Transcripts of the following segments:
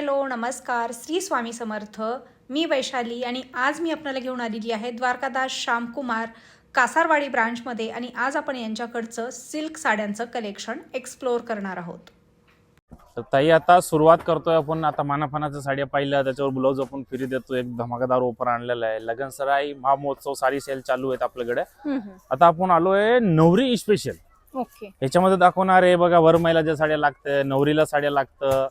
Hello नमस्कार. श्री स्वामी समर्थ. मी वैशाली आणि आज मी आपल्याला घेऊन आलेली आहे द्वारकादास श्यामकुमार कासारवाडी ब्रांचमध्ये आणि आज आपण यांच्याकडचं सिल्क साड्यांचं कलेक्शन एक्सप्लोअर करणार आहोत. तर ताई आता सुरुवात करतोय आपण. आता मानाफानाच्या साड्या पाहिल्या त्याच्यावर ब्लाऊज आपण फिरी देतो एक धमाकादार ऑफर आणलेला आहे. लगन सराई महामहोत्सव साडी सेल चालू आहेत आपल्याकडे. आता आपण आलोय नवरी स्पेशल ओके. ह्याच्यामध्ये दाखवणार आहे बघा वरमाईला ज्या साड्या लागतं नवरीला साड्या लागतं.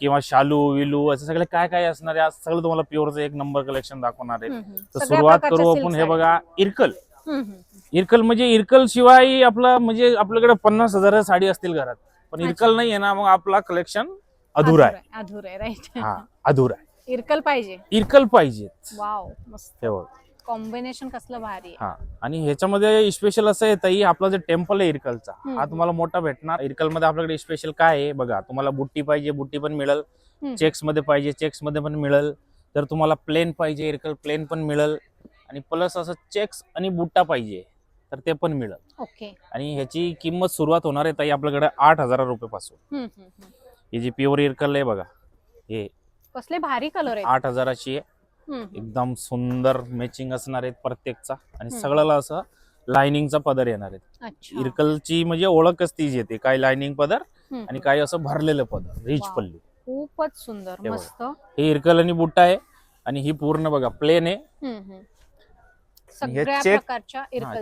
किंवा शालू विलू असं सगळे काय काय असणार आहे? आज सगळं तुम्हाला प्युअरचं एक नंबर कलेक्शन दाखवणार आहे. तर सुरुवात करू आपण हे बघा इरकल. इरकल म्हणजे इरकल शिवाय आपलं म्हणजे आपल्याकडे पन्नास हजार साडी असतील घरात. पण इरकल नाही आहे ना मग आपला कलेक्शन अधुरा आहे. अधुर आहे राईट. हा अधुरा आहे. इरकल पाहिजे. इरकल पाहिजे वाव मस्त. हे बघ. कॉम्बिनेशन कसलं भारी हा. आणि ह्याच्यामध्ये स्पेशल असं आहे ताई आपला जे टेम्पल आहे इरकलचा. हा तुम्हाला मोठा भेटणार. इरकलमध्ये आपल्याकडे स्पेशल काय आहे? बघा तुम्हाला बुट्टी पाहिजे बुट्टी पण मिळेल. चेक्समध्ये पाहिजे चेक्समध्ये पण मिळेल. जर तुम्हाला प्लेन पाहिजे इरकल प्लेन पण मिळेल. आणि प्लस असं चेक्स आणि बुट्टा पाहिजे तर ते पण मिळेल. ओके आणि ह्याची किंमत सुरुवात होणार आहे ताई आपल्याकडे आठ हजार हम्म, हम्म. ही जी प्युअर इरकल आहे बघा हे कसले भारी कलर आहे आठ हजाराची आहे. एकदम सुंदर मॅचिंग असणार आहेत प्रत्येकचा. आणि. सगळ्याला असं लाइनिंगचा पदर येणार आहे अच्छा. इरकलची म्हणजे ओळखच तीच येते. काही लाइनिंग पदर आणि काही असं भरलेलं पदर रिच. पल्लू. खूपच सुंदर. हे. मस्त. हे इरकल आणि बुट्टा आहे आणि ही पूर्ण बघा प्लेन आहे. हे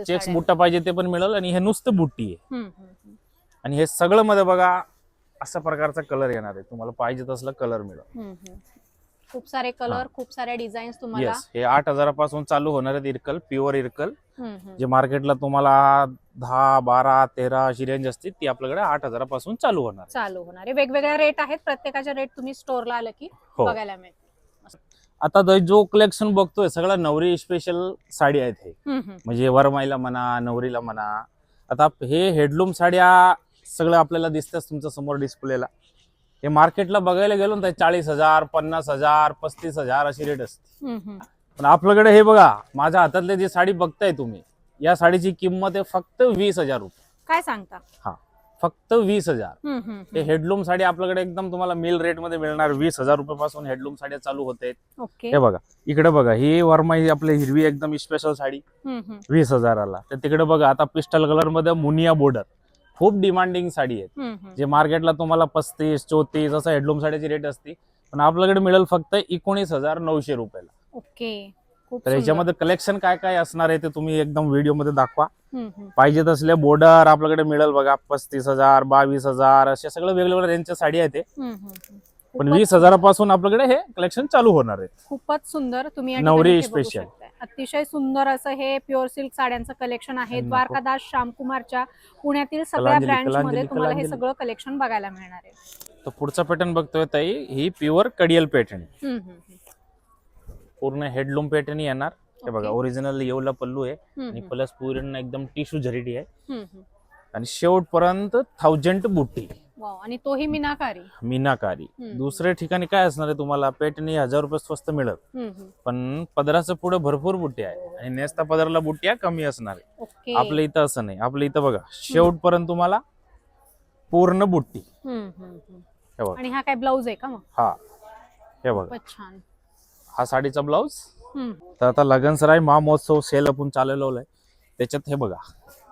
चेक्स. बुट्टा पाहिजे ते पण मिळेल आणि हे नुसतं बुट्टी आहे. आणि हे सगळं मध्ये बघा अशा प्रकारचा कलर येणार आहे. तुम्हाला पाहिजे तसला कलर मिळेल. खूप सारे कलर खूप साऱ्या डिझाईन्स तुम्हाला. येस हे आठ हजारापासून चालू होणार आहेत इरकल प्युअर इरकल. हम्म, हम्म. जे मार्केटला तुम्हाला दहा बारा तेरा अशी रेंज असते ती आपल्याकडे आठ हजारापासून चालू होणार आहे. चालू होणार आहे. वेगवेगळ्या रेट आहेत. प्रत्येकाच्या रेट तुम्ही स्टोअरला आलं की हो. बघायला मिळेल. आता तो जो कलेक्शन बघतोय सगळं नवरी स्पेशल साडी आहेत हे. हम्म, हम्म. म्हणजे वरमाईला म्हणा नवरीला म्हणा. आता हे हेडलूम साड्या सगळं आपल्याला दिसतात तुमच्यासमोर डिस्प्लेला हे मार्केटला बघायला गेलो ना चाळीस हजार पन्नास हजार पस्तीस हजार अशी रेट असते. पण आपल्याकडे हे बघा माझ्या हातातले जी साडी बघताय तुम्ही या साडीची किंमत आहे फक्त वीस हजार रुपये. काय सांगता? फक्त वीस हजार. हे. हेडलूम साडी आपल्याकडे एकदम तुम्हाला मिल रेटमध्ये मिळणार वीस हजार रुपयापासून हेडलूम साड्या चालू होते. हे बघा इकडे बघा ही वरमाई आपली हिरवी एकदम स्पेशल साडी. वीस हजाराला. तर तिकडे बघा आता पिस्टल कलरमध्ये मुनिया बॉर्डर खूप डिमांडिंग साडी आहे हम्म, हम्म. जे मार्केटला तुम्हाला पस्तीस चौतीस असं हेडलूम साडीची रेट असते पण आपल्याकडे मिळेल फक्त एकोणीस हजार नऊशे रुपयाला. ओके. तर सुंदर. ह्याच्यामध्ये कलेक्शन काय काय असणार आहे ते तुम्ही एकदम व्हिडिओमध्ये दाखवा. पाहिजे तसले बॉर्डर आपल्याकडे मिळेल बघा पस्तीस हजार बावीस हजार अशा सगळं वेगवेगळ्या रेंजच्या साडी आहेत. पण वीस हजारापासून आपल्याकडे हे कलेक्शन चालू होणार आहे. खूपच सुंदर. तुम्ही नवरी ठिकाणी अतिशय सुंदर असं हे प्युअर सिल्क साड्यांचं कलेक्शन आहे. द्वारकादास श्यामकुमारच्या पुण्यातील सगळ्या ब्रँच मध्ये तुम्हाला हे. सगळं कलेक्शन बघायला मिळणार आहे तर पुढचा पॅटर्न बघतोय ताई ही प्युअर कडियल पॅटर्न. पूर्ण हेडलूम पॅटर्न येणार हे बघा. ओरिजिनल येवला पल्लू आहे आणि प्लस पूर्ण एकदम टिश्यू झरीटी आहे. आणि शेवटपर्यंत थाउजंड बुट्टी वाव आणि तोही मीनाकारी? मीनाकारी. हम्म. दुसऱ्या ठिकाणी काय असणार आहे तुम्हाला? पेटणी हजार रुपये स्वस्त मिळत. हम्म, हम्म. पण पदराचं पुढे भरपूर बुट्टी आहे आणि नेसता पदराला बुट्ट्या कमी असणार आहे. ओके. आपल्या इथं असं नाही. आपल्या इथं बघा शेवटपर्यंत तुम्हाला पूर्ण बुट्टी. हम्म, हम्म, हम्म. हे बघा. आणि हा काय ब्लाऊज आहे का मग? हा. हे बघा. खूपच छान. हा साडीचा ब्लाऊज. हम्म, तर आता लगन सराय महामहोत्सव सेल आपण चालवलं आहे त्याच्यात हे बघा.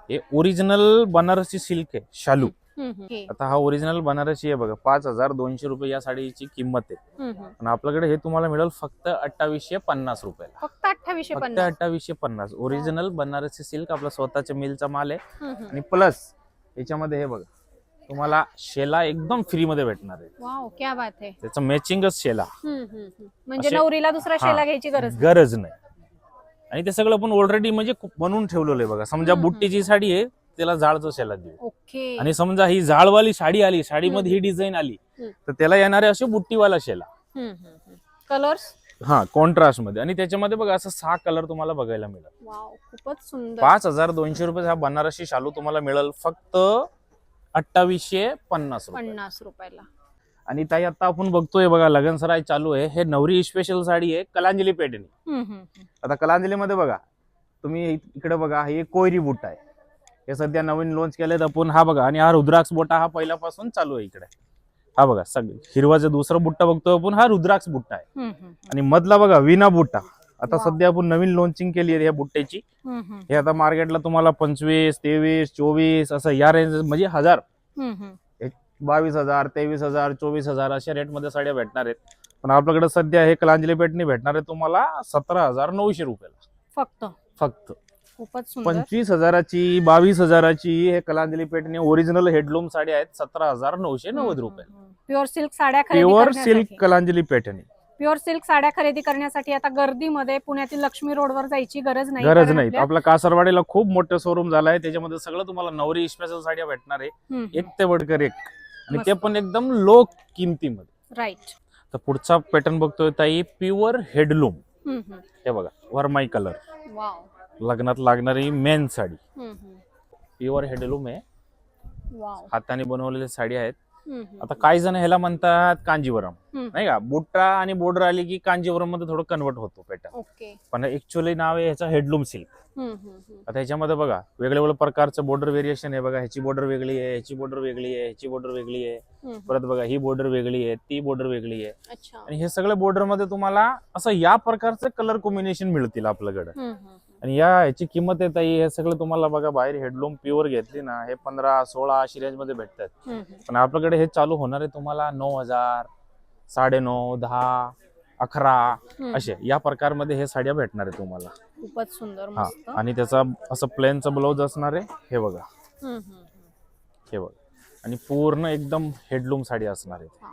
हे ओरिजिनल बनारसी सिल्क आहे शालू. आता हा ओरिजिनल बनारसी आहे बघा पाच हजार दोनशे रुपये या साडीची किंमत आहे. आणि आपल्याकडे हे तुम्हाला मिळेल फक्त अठ्ठावीसशे पन्नास रुपयाला. फक्त अठ्ठावीसशे फक्त पन्नास. अठ्ठावीसशे पन्नास. ओरिजिनल बनारसी सिल्क आपला स्वतःच्या मिलचा माल आहे. आणि प्लस याच्यामध्ये हे बघा तुम्हाला शेला एकदम फ्री मध्ये भेटणार आहे. वाव क्या बात आहे. त्याचं मॅचिंगच शेला. म्हणजे नवरीला दुसरा. शेला घ्यायची गरज नाही. गरज नाही. आणि ते सगळं पण ऑलरेडी म्हणजे बनवून ठेवलेलं आहे बघा. समजा बुट्टीची साडी आहे त्याला जाळचं शेला देऊ. ओके. आणि समजा ही जाळवाली साडी आली साडीमध्ये ही डिझाईन आली. तर त्याला येणारे असे बुट्टीवाला शेला. कलर्स हा कॉन्ट्रास्टमध्ये आणि त्याच्यामध्ये बघा असं सहा कलर तुम्हाला बघायला मिळेल. खूपच सुंदर. पाच हजार दोनशे रुपये हा बनारसी शालू तुम्हाला मिळेल. फक्त अठ्ठावीसशे पन्नास पन्नास रुपयाला. आणि ताई आता आपण बघतोय बघा लगन सराय चालू आहे. हे नवरी स्पेशल साडी आहे कलांजली पेटणी. आता कलांजलीमध्ये बघा तुम्ही इकडे बघा हे कोयरी बुट्ट आहे. हे सध्या नवीन लॉन्च केलेत आपण. हा बघा आणि हा रुद्राक्ष बोटा हा पहिल्यापासून चालू आहे इकडे. हा बघा सग हिरवाचा दुसरा बुट्टा बघतोय आपण हा रुद्राक्ष बुट्टा आहे. आणि मधला बघा विना बुट्टा. आता Wow. सध्या आपण नवीन लॉन्चिंग केली आहे या बुट्ट्याची हे आता मार्केटला तुम्हाला पंचवीस तेवीस चोवीस असं या रेंज म्हणजे हजार. बावीस हजार तेवीस हजार चोवीस हजार अशा रेटमध्ये साड्या भेटणार आहेत. पण आपल्याकडे सध्या हे कलांजली पेटणी भेटणार आहे तुम्हाला सतरा हजार नऊशे रुपयाला. फक्त. फक्त. खूपच सुंदर. पंचवीस हजाराची बावीस हजाराची हे कलांजली पेटणी ओरिजिनल हेडलूम साडी आहेत सतरा हजार नऊशे नव्वद रुपये. प्युअर सिल्क साड्या खरेदी प्युअर सिल्क कलांजली पेटणी. प्युअर सिल्क साड्या खरेदी करण्यासाठी आता गर्दीमध्ये पुण्यातील लक्ष्मी रोडवर जायची गरज नाही. गरज नाही. आपल्या- आपला कासरवाडीला खूप मोठं शोरूम झालं आहे त्याच्यामध्ये सगळं तुम्हाला नवरी स्पेशल साड्या भेटणार आहे. एक ते वडकर एक. आणि ते. पण एकदम लो किमतीमध्ये. राईट तर पुढचा पॅटर्न बघतोय ताई प्युअर हेडलूम. हे बघा वरमाई कलर वाव लग्नात लागणारी मेन साडी. प्युअर हेडलूम आहे. हाताने बनवलेल्या साडी आहेत. आता काही जण ह्याला म्हणतात कांजीवरम. नाही का? बुट्टा आणि बॉर्डर आली की कांजीवरममध्ये थोडं कन्वर्ट होतो पॅटर्न पण ऍक्च्युअली नाव आहे ह्याचं हेडलूम सिल्क. आता ह्याच्यामध्ये बघा वेगळ्या वेगळ्या प्रकारचं बॉर्डर व्हेरिएशन आहे बघा. ह्याची बॉर्डर वेगळी आहे ह्याची बॉर्डर वेगळी आहे ह्याची बॉर्डर वेगळी आहे. परत बघा ही बॉर्डर वेगळी आहे ती बॉर्डर वेगळी आहे. आणि हे सगळ्या बॉर्डरमध्ये तुम्हाला असं या प्रकारचं कलर कॉम्बिनेशन मिळतील आपल्याकडे. आणि या ह्याची किंमत येत आहे हे सगळं तुम्हाला बघा बाहेर हेडलूम प्युअर घेतली ना हे पंधरा सोळा अशी रेंजमध्ये भेटतात. पण आपल्याकडे हे चालू होणार आहे तुम्हाला नऊ हजार साडे नऊ दहा अकरा. असे. या प्रकारमध्ये हे साड्या भेटणार आहे तुम्हाला. खूपच सुंदर हा. मस्त. आणि त्याचा असं प्लेनचा ब्लाऊज असणार आहे हे बघा. हे बघा. आणि पूर्ण एकदम हेडलूम साडी असणार आहे. हा.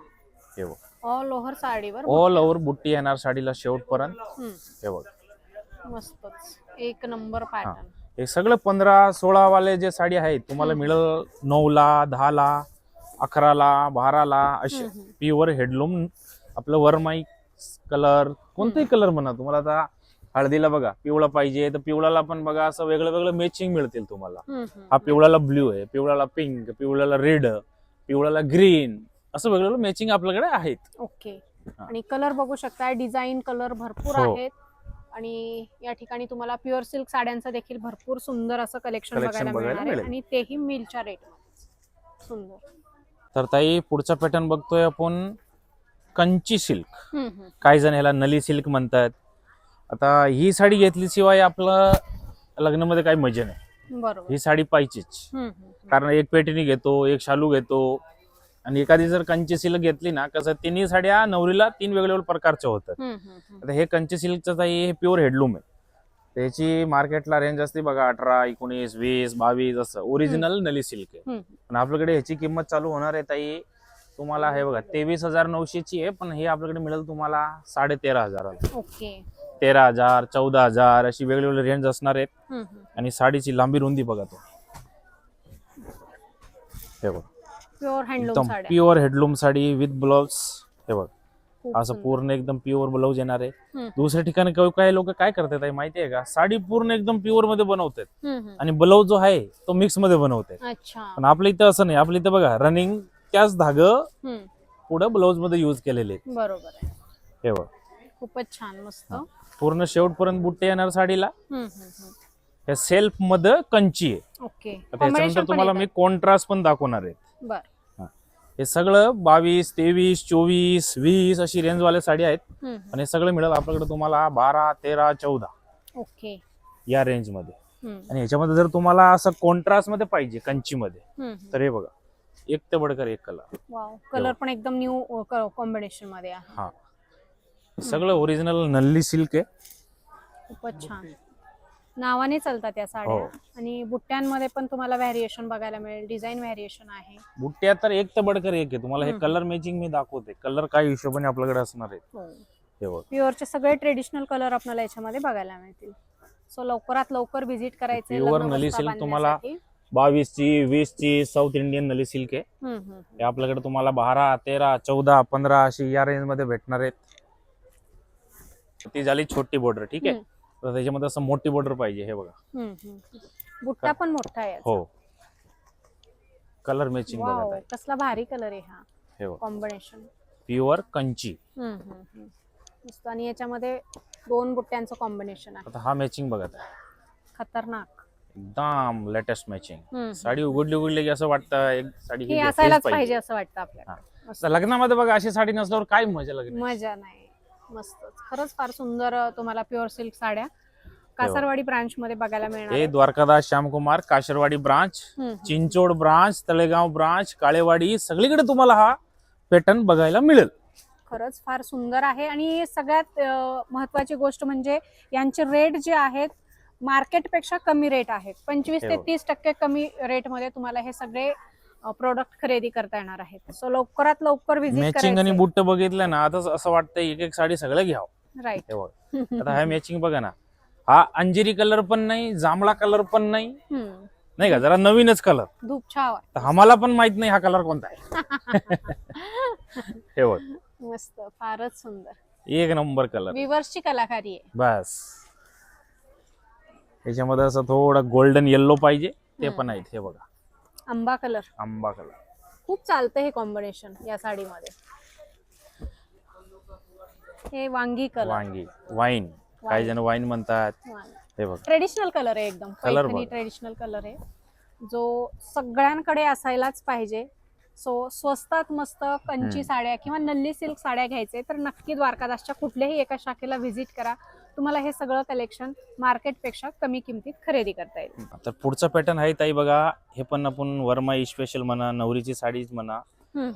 बघा. ऑल ओव्हर साडीवर ऑल ओव्हर बुट्टी येणार साडीला शेवटपर्यंत. हे बघा. मस्तच. एक नंबर पॅटर्न हे सगळं पंधरा सोळा वाले जे साडी आहेत तुम्हाला. मिळेल नऊला दहाला अकराला बाराला असे. प्युअर हेडलूम आपलं वरमाई कलर कोणताही कलर म्हणा तुम्हाला आता हळदीला बघा पिवळा पाहिजे तर पिवळाला पण बघा असं वेगळं वेगळं मॅचिंग मिळतील तुम्हाला हा पिवळ्याला ब्ल्यू आहे पिवळ्याला पिंक पिवळ्याला रेड पिवळ्याला ग्रीन असं वेगवेगळं मॅचिंग आपल्याकडे आहेत ओके. आणि कलर बघू शकता डिझाईन कलर भरपूर हो. आहेत आणि या ठिकाणी तुम्हाला प्युअर सिल्क साड्यांचं देखील भरपूर सुंदर असं कलेक्शन बघायला मिळणार आहे. आणि तेही मिलच्या रेट सुंदर. तर ताई पुढचा पॅटर्न बघतोय आपण कंची सिल्क. काही जण ह्याला नली सिल्क म्हणतात. आता ही साडी घेतल्याशिवाय आपलं लग्नामध्ये काही मजा नाही. बरोबर. ही साडी पाहिजेच. कारण एक पेटणी घेतो एक शालू घेतो. आणि एखादी जर कंची सिल्क घेतली ना कसं तिन्ही साड्या नवरीला तीन वेगवेगळ्या प्रकारच्या होतात. आता हे कंची सिल्कचं हे प्युअर हेडलूम आहे. त्याची मार्केटला रेंज असते बघा अठरा एकोणीस वीस बावीस असं. ओरिजिनल नली सिल्क आहे. पण आपल्याकडे ह्याची किंमत चालू होणार आहे ताई तुम्हाला हे बघा तेवीस हजार नऊशेची आहे पण हे आपल्याकडे मिळेल तुम्हाला साडे तेरा हजाराला. ओके. तेरा हजार चौदा हजार अशी वेगवेगळे रेंज असणार आहेत. आणि साडीची लांबी रुंदी बघा तो. हे बघा. प्युअर हँडलूम एकदम pure handloom sari with blouse हे बघ असं. पूर्ण एकदम प्युअर ब्लाऊज येणार आहे. दुसऱ्या ठिकाणी काही लोक काय करतात माहिती आहे का साडी पूर्ण एकदम प्युअरमध्ये बनवतात. आणि ब्लाऊज जो आहे तो मिक्समध्ये बनवतात अच्छा पण आपल्या इथं असं नाही आपल्या इथं बघा रनिंग त्याच धाग. पुढे ब्लाऊजमध्ये युज केलेले. बरोबर आहे हे बघ खूपच छान मस्त. पूर्ण शेवटपर्यंत बुट्टे येणार साडीला. हे सेल्फमध्ये कंची आहे ओके आता याच्यानंतर Combination पण तुम्हाला मी. कॉन्ट्रास्ट पण दाखवणार आहे हे सगळं बावीस तेवीस चोवीस वीस अशी रेंजवाले साडी आहेत. हम्म. आणि हे सगळं मिळेल आपल्याकडे तुम्हाला बारा तेरा चौदा ओके. या रेंजमध्ये. हम्म, आणि ह्याच्यामध्ये जर तुम्हाला असं कॉन्ट्रास्टमध्ये पाहिजे कंचीमध्ये हम्म, हम्म. तर हे बघा एक ते बडकर एक कलर. वाव. कलर पण एकदम न्यू कॉम्बिनेशनमध्ये आहे. हा. सगळं ओरिजिनल नल्ली सिल्क आहे. खूपच छान. नावाने चालतात या साड्या. हो. आणि बुट्ट्यांमध्ये पण तुम्हाला व्हॅरिएशन बघायला मिळेल. डिझाईन व्हॅरिएशन आहे. बुट्ट्या तर एक ते बडकर एक आहे. तुम्हाला हे हम्म. कलर मॅचिंग मी दाखवते. कलर काय हिशोबाने आपल्याकडे असणार आहे? हे. बघ. प्युअरचे सगळे ट्रेडिशनल कलर आपल्याला याच्यामध्ये बघायला मिळतील. सो लवकरात लवकर व्हिजिट करायचे Pure लग्न नली silk तुम्हाला. बावीस ची वीस ची साऊथ इंडियन नली सिल्क आहे. हे आपल्याकडे तुम्हाला बारा तेरा चौदा पंधरा अशी या रेंजमध्ये भेटणार आहेत. ती झाली छोटी बॉर्डर ठीक आहे. तर त्याच्यामध्ये असं मोठी बॉर्डर पाहिजे हे बघा. हम्म, हम्म. बुट्टा पण मोठा आहे याचा. हो. कलर मॅचिंग बघा वाव ताई. कसला भारी कलर आहे हा. हे बघा. Combination pure Kanchi. मस्त. आणि याच्यामध्ये दोन बुट्ट्यांचं कॉम्बिनेशन आहे. आता हा मॅचिंग बघा ताई. खतरनाक. एकदम लेटेस्ट मॅचिंग हम्म. साडी उघडली उघडली की असं वाटतं एक साडी ही हे घेतलीच असायलाच पाहिजे असं वाटतं आपल्याला. मस्त. लग्नामध्ये बघा अशी साडी नसल्यावर काय मजा लागेल मजा नाही. मस्त खरंच फार सुंदर तुम्हाला प्युअर सिल्क साड्या कासारवाडी ब्रांच मध्ये बघायला मिळणार हे. Dwarkadas Shyamkumar Kasarwadi branch. Chinchwad branch Talegaon branch Kalewadi सगळीकडे तुम्हाला हा पॅटर्न बघायला मिळेल खरंच फार सुंदर आहे आणि सगळ्यात महत्वाची गोष्ट म्हणजे यांचे रेट जे आहेत मार्केटपेक्षा कमी रेट आहेत पंचवीस हे ते बघ. तीस टक्के कमी रेटमध्ये तुम्हाला हे सगळे प्रोडक्ट खरेदी करता येणार आहेत. सो लवकरात लवकर मॅचिंग आणि बुट्ट बघितलं ना आता असं वाटतं एक एक साडी सगळं घ्यावं. राईट हे बघ. आता हा मॅचिंग बघा ना. हा अंजिरी कलर पण नाही जांभळा कलर पण नाही. नाही का? जरा नवीनच कलर धूप छाव आम्हाला पण माहीत नाही हा कलर कोणता आहे. हे बघ. मस्त. फारच सुंदर. एक नंबर कलर विवर्सची कलाकारी आहे. बस. याच्यामध्ये असं थोडं गोल्डन येल्लो पाहिजे. ते. पण आहेत हे बघा. आंबा कलर आंबा कलर खूप चालतं हे कॉम्बिनेशन या साडीमध्ये. हे वांगी कलर वांगी. वाईन. काही जण वाईन म्हणतात. हे बघा. ट्रेडिशनल कलर आहे एकदम. Colour पैठणी बघ. ट्रेडिशनल कलर आहे. जो सगळ्यांकडे असायलाच पाहिजे. सो स्वस्तात मस्त कंची. साड्या किंवा नल्ली सिल्क साड्या घ्यायचे तर नक्की द्वारकादासच्या कुठल्याही एका शाखेला व्हिजिट करा. तुम्हाला हे सगळं कलेक्शन मार्केटपेक्षा कमी किमतीत खरेदी करता येईल. तर पुढचा पॅटर्न आहे ताई बघा हे पण आपण वर्मा स्पेशल म्हणा नवरीची साडीच म्हणा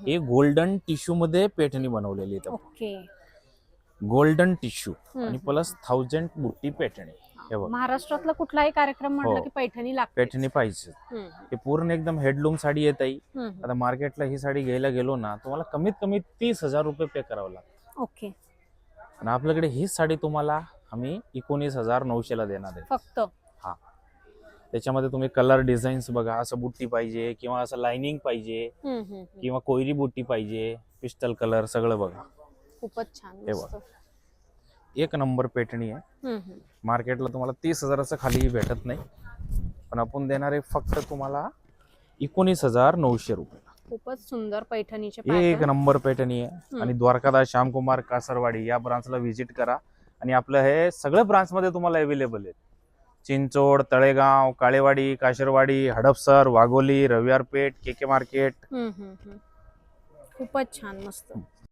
हे गोल्डन टिश्यू मध्ये पैठणी बनवलेली आहे ओके. Golden tissue. आणि प्लस थाउजंड बुट्टी पैठणी हे महाराष्ट्रातला कुठलाही कार्यक्रम म्हटलं हो. की पैठणी लागते पैठणी पाहिजे हे पूर्ण एकदम हेडलूम साडी येत आहे आता मार्केटला ही साडी घ्यायला गेलो ना तुम्हाला कमीत कमी तीस हजार रुपये पे करावं लागतं. ओके. आणि आपल्याकडे हीच साडी तुम्हाला आम्ही एकोणीस हजार नऊशेला देणार आहे फक्त त्याच्यामध्ये तुम्ही कलर डिझाईन्स बघा असं बुट्टी पाहिजे किंवा असं लाइनिंग पाहिजे. किंवा कोयरी बुट्टी पाहिजे पिस्टल कलर सगळं बघा खूपच छान हे. बघ. एक नंबर पेटणी आहे. मार्केटला तुम्हाला तीस हजाराचं खाली भेटत नाही पण आपण देणार आहे फक्त तुम्हाला एकोणीस हजार नऊशे रुपये खूपच सुंदर पैठणीचे एक. नंबर पैठणी आहे. आणि द्वारकादास श्यामकुमार कासरवाडी या ब्रांचला व्हिजिट करा आणि आपलं हे सगळं ब्रांच मध्ये तुम्हाला अवेलेबल आहे Chinchod Talegaon Kalewadi Kasarwadi Hadapsar Wagholi Raviwar Peth K K market. खूपच छान मस्त.